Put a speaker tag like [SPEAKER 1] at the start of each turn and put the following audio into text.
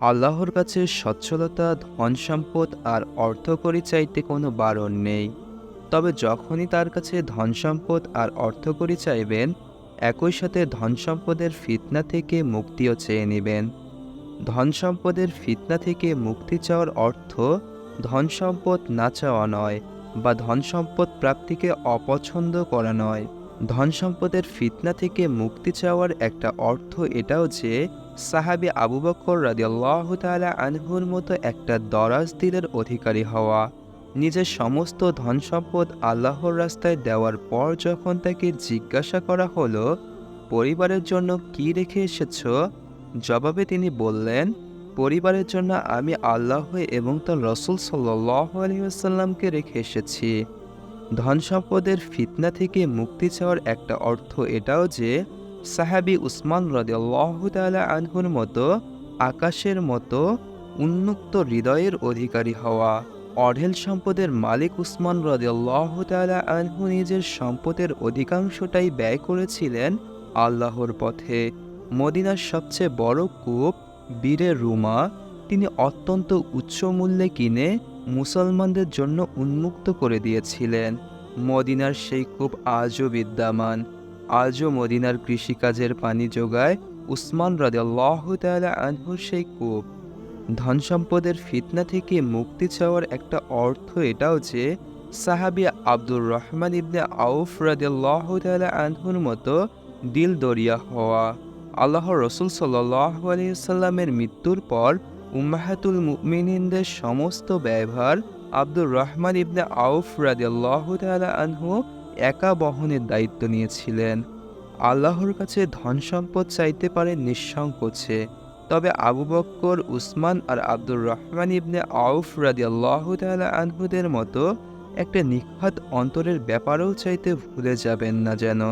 [SPEAKER 1] আল্লাহর কাছে সচ্ছলতা, ধন সম্পদ আর অর্থকরী চাইতে কোনো বারণ নেই। তবে যখনই তার কাছে ধন সম্পদ আর অর্থকরী চাইবেন একই সাথে ধন সম্পদের ফিতনা থেকে মুক্তিও চেয়ে নেবেন। ধন সম্পদের ফিতনা থেকে মুক্তি চাওয়ার অর্থ ধন সম্পদ না চাওয়া নয় বা ধন সম্পদ প্রাপ্তিকে অপছন্দ করা নয়। ধন সম্পদের ফিতনা থেকে মুক্তি চাওয়ার একটা অর্থ এটাও যে সাহাবি আবু বকর রাদিয়াল্লাহু তাআলা আনহুর মতো একটা দরাজ দিলের অধিকারী হওয়া, নিজের সমস্ত ধন সম্পদ আল্লাহর রাস্তায় দেওয়ার পর যখন তাকে জিজ্ঞাসা করা হলো, পরিবারের জন্য কি রেখে এসেছ? জবাবে তিনি বললেন, পরিবারের জন্য আমি আল্লাহ এবং তার রসুল সাল্লাহ আলহিহাসাল্লামকে রেখে এসেছি। ধন সম্পদের ফিতনা থেকে মুক্তি চাওয়ার একটা অর্থ এটাও যে সাহাবি উসমান রদিয়াল্লাহ তালা আনহুর মতো আকাশের মতো উন্মুক্ত হৃদয়ের অধিকারী হওয়া। অঢেল সম্পদের মালিক উসমান রদিয়াল্লাহ তালা আনহু নিজের সম্পদের অধিকাংশটাই ব্যয় করেছিলেন আল্লাহর পথে। মদিনার সবচেয়ে বড় কূপ বীরে রুমা। তিনি অত্যন্ত উচ্চ মূল্যে কিনে মুসলমানদের জন্য উন্মুক্ত করে দিয়েছিলেন। মদিনার সেই কূপ আজও বিদ্যমান। আজও মদিনার কৃষিকাজের পানি যোগায় উসমান রাদিয়াল্লাহ তাআলা আনহুর সেই কূপ। ধন সম্পদের ফিতনা থেকে মুক্তি চাওয়ার একটা অর্থ এটাও যে, সাহাবি আব্দুর রহমান ইবনে আউফ রাদিয়াল্লাহ তাআলা আনহুর মতো দিল দরিয়া হওয়া। আল্লাহ রসুল সাল্লাহ আলিয়াল্লামের মৃত্যুর পর উম্মাহাতুল মুমিনিনদের সমস্ত ব্যয়ভার আব্দুর রহমান ইবনে আউফ রাদিয়াল্লাহ তাআলা আনহু একা বহনের দায়িত্ব নিয়েছিলেন। আল্লাহর কাছে ধন সম্পদ চাইতে পারে নিঃসংকোচে তবে আবু বক্কর, উসমান আর আব্দুর রহমান ইবনে আউফ রাদি আল্লাহ আনহুদের মতো একটা নিখাত অন্তরের ব্যাপারেও চাইতে ভুলে যাবেন না যেন।